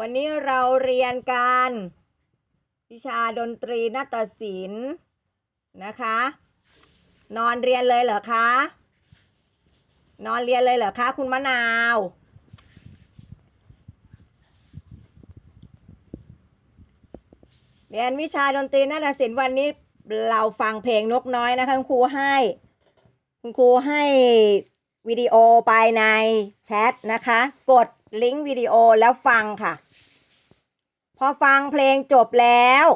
วันนี้เราเรียนการวิชาดนตรีนาฏศิลป์นะคะ นอนเรียนเลยเหรอคะ นอนเรียนเลยเหรอคะ คุณมะนาว เรียนวิชาดนตรีนาฏศิลป์วันนี้เราฟังเพลงนกน้อยนะคะ คุณครูให้ คุณครูให้ วิดีโอไปในแชทนะคะ กดลิงก์วิดีโอแล้วฟังค่ะ พอฟังเพลงจบแล้ว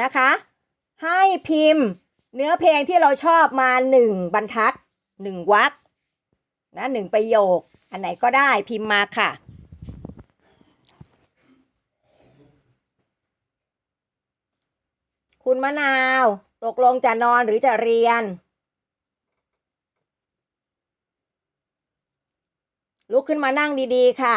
นะคะ ให้พิมพ์เนื้อเพลงที่เราชอบมาหนึ่งบรรทัดหนึ่งวรรคนะหนึ่งประโยค อันไหนก็ได้พิมพ์มาค่ะคุณมะนาว ตกลงจะนอนหรือจะเรียน ลุกขึ้นมานั่งดีๆ ค่ะ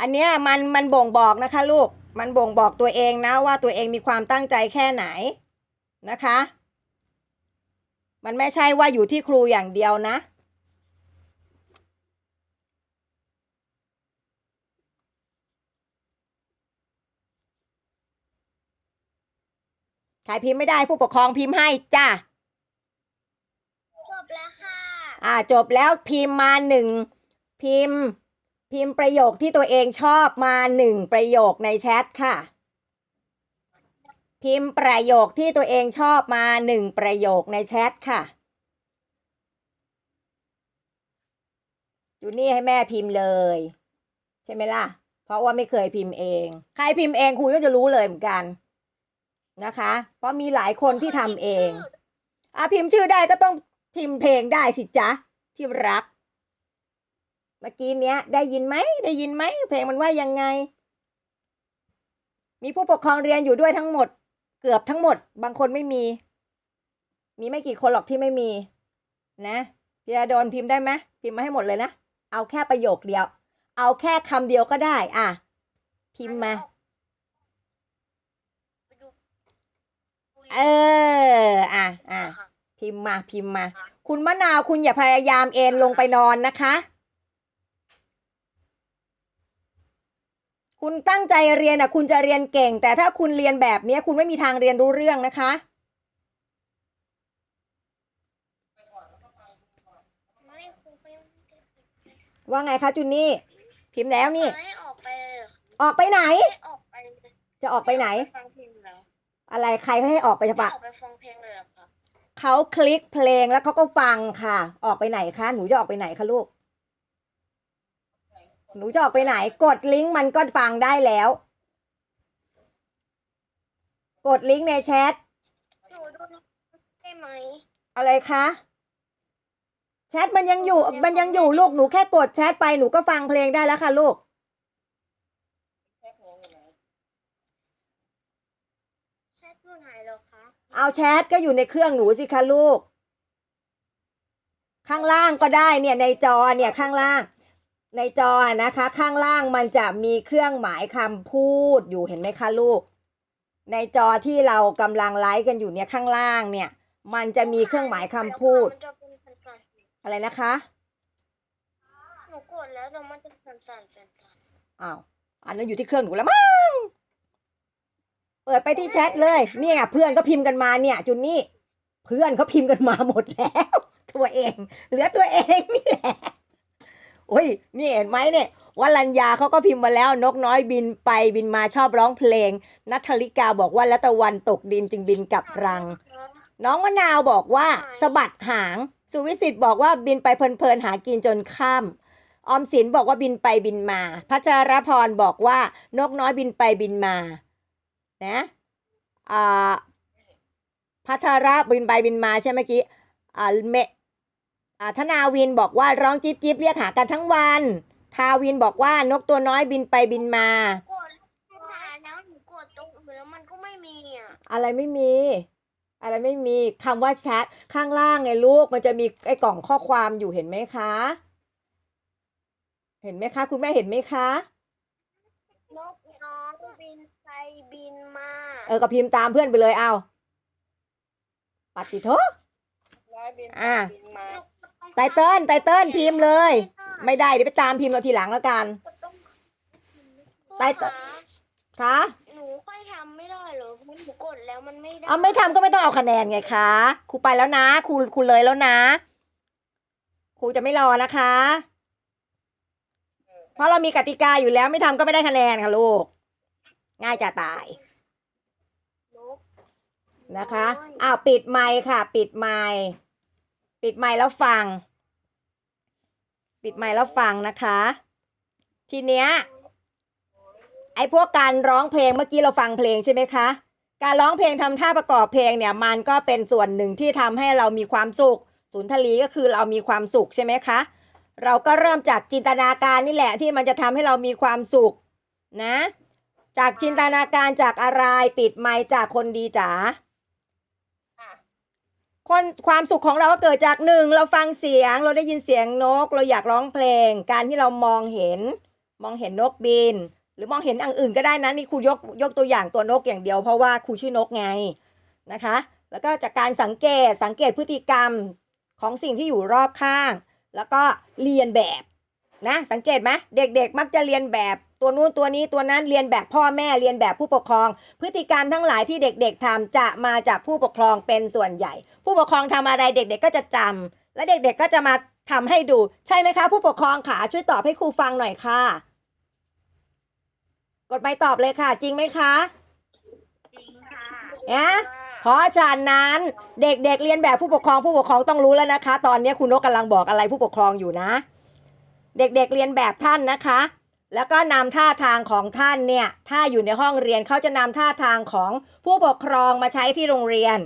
อันเนี้ยมันมันบ่งบอกนะคะลูก มันบ่งบอกตัวเองนะว่าตัวเองมีความตั้งใจแค่ไหนนะคะ มันไม่ใช่ว่าอยู่ที่ครูอย่างเดียวนะ ใครพิมพ์ไม่ได้ผู้ปกครองพิมพ์ให้จ้าจบแล้วค่ะอ่าจบแล้วพิมพ์มาหนึ่งพิมพ์ พิมพ์ประโยคที่ตัวเองชอบมาหนึ่งประโยคในแชทค่ะ พิมพ์ประโยคที่ตัวเองชอบมาหนึ่งประโยคในแชทค่ะจูนี่ให้แม่พิมพ์เลย ใช่ไหมล่ะ เพราะว่าไม่เคยพิมพ์เอง ใครพิมพ์เองครูก็จะรู้เลยเหมือนกัน นะคะ เพราะมีหลายคนที่ทำเองอะพิมพ์ชื่อได้ก็ต้องพิมพ์เพลงได้สิจ๊ะที่รัก เมื่อกี้เนี้ย ได้ยินไหมได้ยินไหมเพลงมันว่ายังไง มีผู้ปกครองเรียนอยู่ด้วยทั้งหมด เกือบทั้งหมด บางคนไม่มี มีไม่กี่คนหรอกที่ไม่มี นะพี่โดนพิมพ์ได้ไหมพิมพ์มาให้หมดเลยนะเอาแค่ประโยคเดียว เอาแค่คำเดียวก็ได้ อะ พิมพ์มา ไปดู เออ อะอะพิมพ์มาพิมพ์มา คุณมะนาวคุณอย่าพยายามเอนลงไปนอนนะคะ คุณตั้งใจเรียนอะ คุณจะเรียนเก่ง แต่ถ้าคุณเรียนแบบเนี้ยคุณไม่มีทางเรียนรู้เรื่องนะคะไม่ครูไม่ว่าไงคะจุนนี่ พิมพ์แล้วนี่ไม่ออกไปเลยออกไปไหนไม่ออกไปเลยจะออกไปไหน อะไรใครให้ออกไปจะไม่ปะออกไปฟังเพลงเลยเหรอคะเขาคลิกเพลงแล้วเขาก็ฟังค่ะ ออกไปไหนคะหนูจะออกไปไหนคะลูก หนูจะออกไปไหน กดลิงก์มันก็ฟังได้แล้ว กดลิงก์ในแชทหนูดูได้ไหมอะไรคะแชทมันยังอยู่มันยังอยู่ลูกหนูแค่กดแชทไปหนูก็ฟังเพลงได้แล้วค่ะลูก แชทอยู่ไหนเหรอคะ เอาแชทก็อยู่ในเครื่องหนูสิคะลูก ข้างล่างก็ได้เนี่ยในจอเนี่ยข้างล่าง ในจอนะคะ ข้างล่างมันจะมีเครื่องหมายคำพูดอยู่เห็นไหมคะลูก ในจอที่เรากำลังไลฟ์กันอยู่เนี่ยข้างล่างเนี่ย มันจะมีเครื่องหมายคำพูดมันจะเป็นสั่นอะไรนะคะๆหนูกดแล้วแต่มันจะสั่นๆสั่นอ้าวอันนั้นอยู่ที่เครื่องหนูแล้วมั้ง เปิดไปที่แชทเลยเนี่ยเพื่อนก็พิมพ์กันมาเนี่ย จุนนี่เพื่อนเขาพิมพ์กันมาหมดแล้ว ตัวเอง เหลือตัวเองนี่แหละโอ้ยนี่เห็นไหมเนี่ยวัลัญญาเขาก็พิมพ์มาแล้วนกน้อยบินไปบินมาชอบร้องเพลงนัทธริกาบอกว่าแล้วตะวันตกดินจึงบินกลับรัง น้องมะนาวบอกว่าสะบัดหาง สุวิสิตบอกว่าบินไปเพลินๆหากินจนค่ำออมสินบอกว่าบินไปบินมา พัชรพรบอกว่านกน้อยบินไปบินมา นะอ่าพัชระบินไปบินมาใช่ไหมเมื่อกี้อ่าเมอ่าธนาวินบอกว่าร้องจิ๊บจิ๊บเรียกหากันทั้งวัน ทาวินบอกว่านกตัวน้อยบินไปบินมา กดแล้วหนูกดตรงอื่นแล้วมันก็ไม่มีอะอะไรไม่มี อะไรไม่มีคำว่าแชทข้างล่างไงลูกมันจะมีไอ้กล่องข้อความอยู่เห็นไหมคะ เห็นไหมคะ คุณแม่เห็นไหมคะ นกน้อง บินไปบินมา เออก็พิมพ์ตามเพื่อนไปเลยเอาปฏิโทน้อยบินอะบินมาไตเติ้ลไตเติ้ลพิมพ์เลย ไม่ได้เดี๋ยวไปตามพิมพ์เราทีหลังแล้วกันใต้ใต้ตคะหนูค่อยทำไม่ได้เหรอเพราะหนูกดแล้วมันไม่ได้เอาไม่ทำก็ไม่ต้องเอาคะแนนไงคะครูไปแล้วนะครูครูเลยแล้วนะครูจะไม่รอนะคะ เพราะเรามีกติกาอยู่แล้วไม่ทำก็ไม่ได้คะแนนค่ะลูก ง่ายจะตายนกนะคะอ้าวปิดไมค์ค่ะ ปิดไมค์ปิดไมค์แล้วฟัง ปิดไมค์แล้วฟังนะคะ ทีเนี้ยไอ้พวกการร้องเพลงเมื่อกี้เราฟังเพลงใช่ไหมคะ การร้องเพลงทำท่าประกอบเพลงเนี่ยมันก็เป็นส่วนหนึ่งที่ทำให้เรามีความสุขสุนทรีก็คือเรามีความสุขใช่ไหมคะ เราก็เริ่มจากจินตนาการนี่แหละที่มันจะทำให้เรามีความสุขนะ จากจินตนาการจากอะไรปิดไมค์จากคนดีจ๋าอะคนความสุขของเราก็เกิดจากหนึ่งเราฟังเสียงเราได้ยินเสียงนก เราอยากร้องเพลง การที่เรามองเห็น มองเห็นนกบิน หรือมองเห็นอย่างอื่นก็ได้นะนี่ครูยกยกตัวอย่างตัวนกอย่างเดียวเพราะว่าครูชื่อนกไงนะคะ แล้วก็จากการสังเกตสังเกตพฤติกรรมของสิ่งที่อยู่รอบข้าง แล้วก็เรียนแบบนะสังเกตไหมเด็กๆมักจะเรียนแบบ ตัวนู้นตัวนี้ตัวนั้นเรียนแบบพ่อแม่เรียนแบบผู้ปกครอง พฤติกรรมทั้งหลายที่เด็กๆทำจะมาจากผู้ปกครองเป็นส่วนใหญ่ ผู้ปกครองทำอะไรเด็กๆก็จะจำและเด็กๆก็จะมาทำให้ดูใช่ไหมคะ ผู้ปกครองขาช่วยตอบให้ครูฟังหน่อยค่ะ กดไมค์ตอบเลยค่ะ จริงไหมคะจริงค่ะนะเพราะฉะนั้นเด็กๆเรียนแบบผู้ปกครองผู้ปกครองต้องรู้แล้วนะคะ ตอนนี้คุณนกกำลังบอกอะไรผู้ปกครองอยู่นะ เด็กๆเรียนแบบท่านนะคะ แล้วก็นำท่าทางของท่านเนี่ย ถ้าอยู่ในห้องเรียนเขาจะนำท่าทางของผู้ปกครองมาใช้ที่โรงเรียน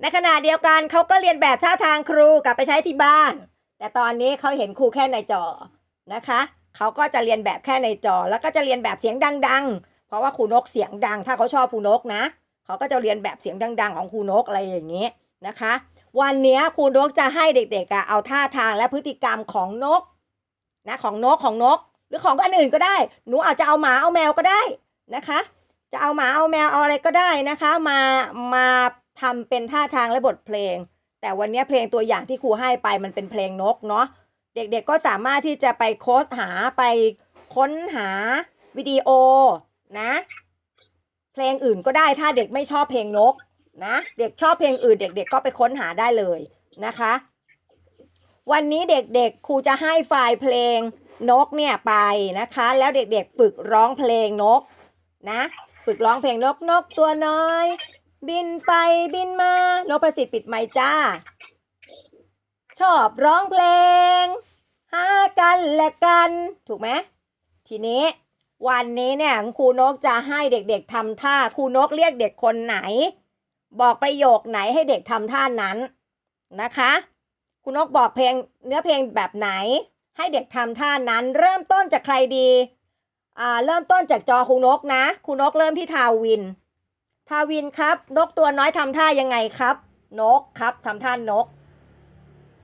ในขณะเดียวกันเขาก็เรียนแบบท่าทางครูกลับไปใช้ที่บ้าน แต่ตอนนี้เขาเห็นครูแค่ในจอนะคะเขาก็จะเรียนแบบแค่ในจอ แล้วก็จะเรียนแบบเสียงดัง ๆ เพราะว่าครูนกเสียงดัง ถ้าเขาชอบครูนกนะเขาก็จะเรียนแบบเสียงดัง ๆ ของครูนกอะไรอย่างนี้นะคะ วันนี้ครูนกจะให้เด็กๆเอาท่าทางและพฤติกรรมของนกนะของนกของนก รือของอันอื่นก็ได้ หนูอาจจะเอาหมาเอาแมวก็ได้นะคะ จะเอาหมาเอาแมวเอาอะไรก็ได้นะคะ มามาทำเป็นท่าทางและบทเพลง แต่วันนี้เพลงตัวอย่างที่ครูให้ไปมันเป็นเพลงนกเนาะเด็กๆก็สามารถที่จะไปโค้ดหาไปค้นหาวิดีโอนะ เพลงอื่นก็ได้ถ้าเด็กไม่ชอบเพลงนกนะเด็กชอบเพลงอื่นเด็ก ๆ ก็ไปค้นหาได้เลยนะคะ วันนี้เด็กๆครูจะให้ไฟล์เพลง นกเนี่ยไปนะคะ แล้วเด็กๆฝึกร้องเพลงนกนะ ฝึกร้องเพลงนกนกตัวน้อย บินไปบินมานกประสิทธิ์ปิดไมค์จ้า ชอบร้องเพลงหากันและกัน ถูกไหมทีนี้วันนี้เนี่ยครูนกจะให้เด็กๆทำท่าครูนกเรียกเด็กคนไหน บอกประโยคไหนให้เด็กทำท่านั้นนะคะครูนกบอกเพลงเนื้อเพลงแบบไหน ให้เด็กทำท่านั้นเริ่มต้นจากใครดีอ่าเริ่มต้นจากจอครูนกนะครูนกเริ่มที่ทาวิน ทาวินครับ นกตัวน้อยทำท่ายังไงครับ นกครับทำท่านก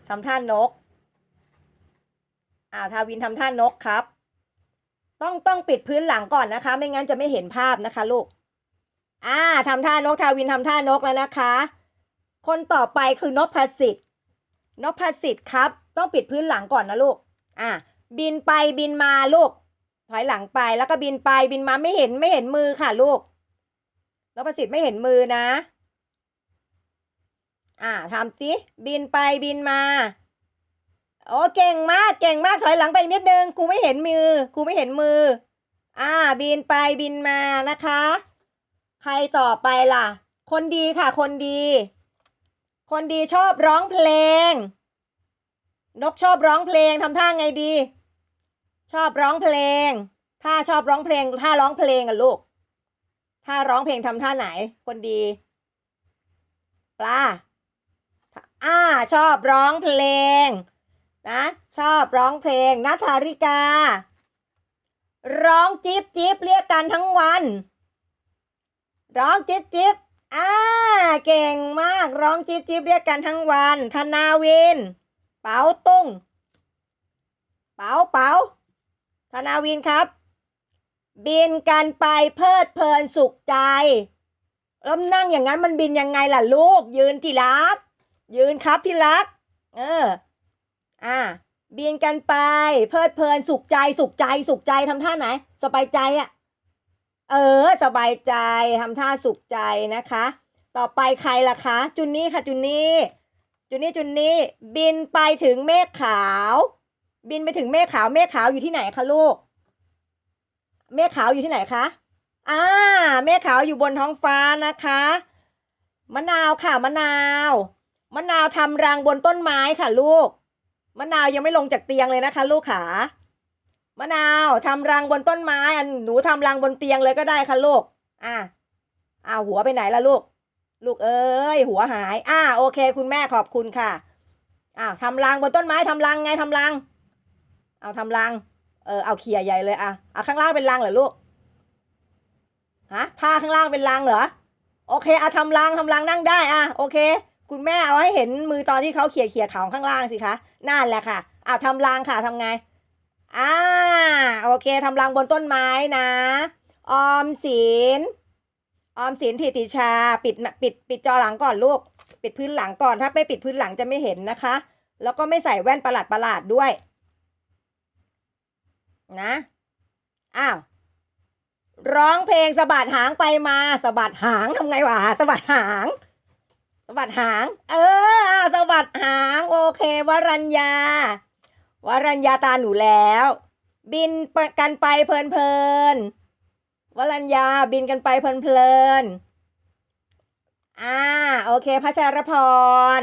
ทำท่านกอ่าทาวินทำท่านกครับ ต้องต้องปิดพื้นหลังก่อนนะคะ ไม่งั้นจะไม่เห็นภาพนะคะลูกอ่าทำท่านกทาวินทำท่านกแล้วนะคะ คนต่อไปคือนพสิทธิ์นพสิทธิ์ครับ ต้องปิดพื้นหลังก่อนนะลูก อ่าบินไปบินมาลูก ถอยหลังไปแล้วก็บินไปบินมาไม่เห็นไม่เห็นมือค่ะลูกนพสิทธิ์ไม่เห็นมือนะ อ่าทำสิบินไปบินมาโอ้เก่งมากเก่งมากถอยหลังไปอีกนิดนึงครูไม่เห็นมือครูไม่เห็นมือ อ่า บินไปบินมานะคะ ใครต่อไปล่ะ คนดีค่ะ คนดี คนดีชอบร้องเพลง นกชอบร้องเพลงทำท่าไงดี ชอบร้องเพลง ถ้าชอบร้องเพลง ถ้าร้องเพลงอะลูก ถ้าร้องเพลงทำท่าไหน คนดี ปลาอ่าชอบร้องเพลง นะ ชอบร้องเพลงนัทธาริกา ร้องจิ๊บจิ๊บเรียกกันทั้งวัน ร้องจิ๊บจิ๊บอ่าเก่งมากร้องจิ๊บจิ๊บเรียกกันทั้งวัน ธนาวิน เป๋าตุ้งเป๋าเป๋าธนาวินครับ บินกันไปเพลิดเพลินสุขใจแล้วนั่งอย่างนั้นมันบินยังไงล่ะลูก ยืนที่รัก ยืนครับที่รัก เออ อ่าบินกันไป เพลิดเพลินสุขใจสุขใจสุขใจทำท่าไหน สบายใจอะเออ สบายใจทำท่าสุขใจนะคะ ต่อไปใครล่ะคะ จุนนี่ค่ะจุนนี่ จุนนี่จุนนี่บินไปถึงเมฆขาว บินไปถึงเมฆขาวเมฆขาวอยู่ที่ไหนคะลูก เมฆขาวอยู่ที่ไหนคะอ่าเมฆขาวอยู่บนท้องฟ้านะคะมะนาวค่ะมะนาวมะนาวทำรังบนต้นไม้ค่ะลูกมะนาวยังไม่ลงจากเตียงเลยนะคะ ลูกขามะนาวทำรังบนต้นไม้อันหนูทำรังบนเตียงเลยก็ได้ค่ะลูกอ่าอ้าวหัวไปไหนล่ะลูก ลูกเอ้ยหัวหาย อ่าโอเค คุณแม่ขอบคุณค่ะอ้าวทำรังบนต้นไม้ทำรังไงทำรัง เอาทำรัง เออเอาเขี่ยใหญ่เลยอะเอาข้างล่างเป็นรังเหรอลูกฮะผ้าข้างล่างเป็นรังเหรอโอเคเอะทำรังทำรังนั่งได้อะโอเค คุณแม่เอาให้เห็นมือตอนที่เขาเขี่ยเขี่ยเขาข้างล่างสิคะนั่นแหละค่ะอะทำรังค่ะทำไงอ่าโอเคทำรังบนต้นไม้นะ ออมสิน ออมสินทิติชาปิดปิดปิดจอหลังก่อนลูก ปิดพื้นหลังก่อนถ้าไม่ปิดพื้นหลังจะไม่เห็นนะคะ แล้วก็ไม่ใส่แว่นประหลาดประหลาดด้วย นะอ้าวร้องเพลงสะบัดหางไปมาสะบัดหางทำไงวะสะบัดหางสะบัดหาง เอออะสะบัดหาง โอเควรัญญาวรัญญาตาหนูแล้ว บินกันไปเพลินเพลินๆ วรัญญาบินกันไปเพลินเพลินๆ อ่า โอเคพัชรพร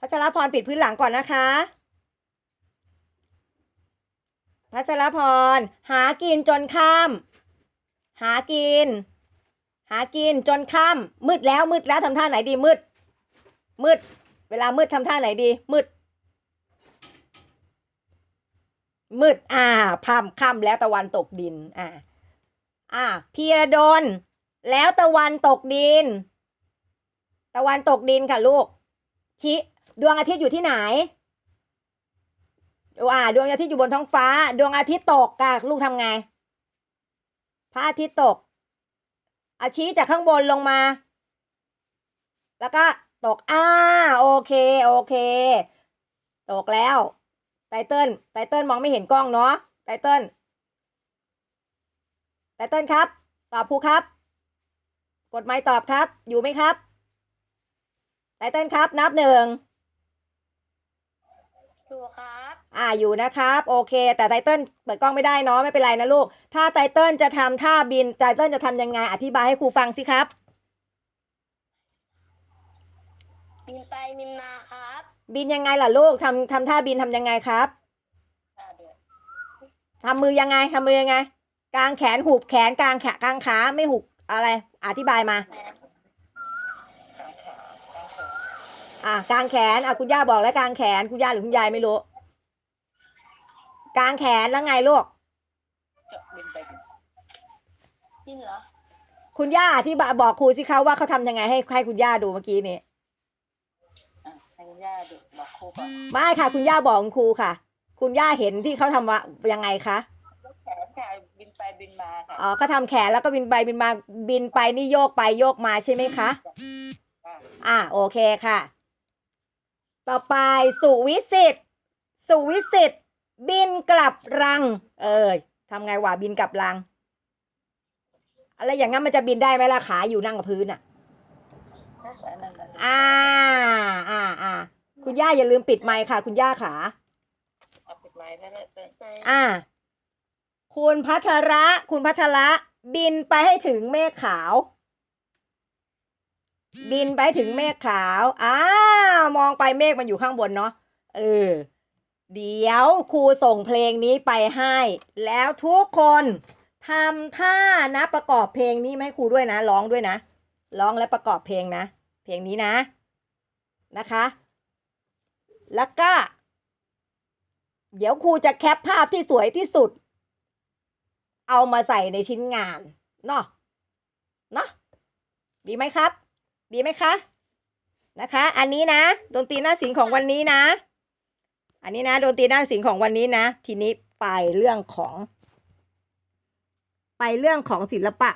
พัชรพรปิดพื้นหลังก่อนนะคะ พัชรพร หากินจนค่ำหากิน หากินจนค่ำมืดแล้วมืดแล้วทำท่าไหนดีมืด มืด เวลามืดทำท่าไหนดี มืด มืด อ่าพร่ำค่ำแล้วตะวันตกดิน อ่า อ่าพีระดน แล้วตะวันตกดิน ตะวันตกดินค่ะลูกชิดวงอาทิตย์อยู่ที่ไหนอ่าดวงอาทิตย์อยู่บนท้องฟ้า ดวงอาทิตย์ตกกะลูกทำไง พระอาทิตย์ตก อาชี้จากข้างบนลงมา แล้วก็ตก อ่า โอเค โอเค ตกแล้ว ไตเติ้ล ไตเติ้ลมองไม่เห็นกล้องเนาะ ไตเติ้ล ไตเติ้ลครับ ตอบครูครับ กดไม้ตอบครับ อยู่ไหมครับไตเติ้ลครับ นับหนึ่งดูครับ อ่าอยู่นะครับ โอเค แต่ไตเติ้ลเปิดกล้องไม่ได้เนาะไม่เป็นไรนะลูก ถ้าไตเติ้ลจะทำท่าบินไตเติ้ลจะทำยังไงอธิบายให้ครูฟังสิครับ บินไปบินมาครับ บินยังไงล่ะลูกทำทำท่าบินทำยังไงครับอ่าเดือดทำมือยังไงทำมือยังไง กางแขนหุบแขนกางแขนกางขาไม่หุบอะไร อธิบายมากางขากางแขนอะกางแขนอะคุณย่าบอกแล้วกางแขนคุณย่าหรือคุณยายไม่รู้กางแขนแล้วไงลูกจะบินไปบินจริงเหรอคุณย่าอธิบายบอกครูสิคะว่าเขาทำยังไงให้ให้คุณย่าดูเมื่อกี้นี้อะให้คุณย่าดูบอกครูก่อนไม่ค่ะ คุณย่าบอกคุณครูค่ะ คุณย่าเห็นที่เขาทำว่ายังไงคะ แขนค่ะบินไปบิน มาค่ะอ๋อเขาทำแขนแล้วก็บินไปบินมาบินไปนี่โยกไปโยกมาใช่ไหมคะอะอ่าโอเคค่ะ ต่อไปสุวิสิตสุวิสิตบินกลับรัง เอ้ยทำไงวะบินกลับรังอะไรอย่างงั้นมันจะบินได้ไหมล่ะขาอยู่นั่งกับพื้นอะอันนั้นน่ะอ่าอ่าอ่าคุณย่าอย่าลืมปิดไมค์ค่ะ คุณย่าขา เอาปิดไม้แล้วเนี่ยเป็นไหนอ่า คุณพัทระ คุณพัทระบินไปให้ถึงเมฆขาว บินไปถึงเมฆขาวอ้าวมองไปเมฆมันอยู่ข้างบนเนาะเออเดี๋ยวครูส่งเพลงนี้ไปให้ แล้วทุกคนทำท่านะประกอบเพลงนี้ไหมาให้ครูด้วยนะร้องด้วยนะร้องและประกอบเพลงนะ เพลงนี้นะนะคะ แล้วก็ เดี๋ยวครูจะแคปภาพที่สวยที่สุด เอามาใส่ในชิ้นงานเนาะเนาะดีไหมครับ ดีไหมคะนะคะ อันนี้นะดนตรีหน้าศิลป์ของวันนี้นะ อันนี้นะดนตรีหน้าศิลป์ของวันนี้นะ ทีนี้ไปเรื่องของ ไปเรื่องของศิลปะ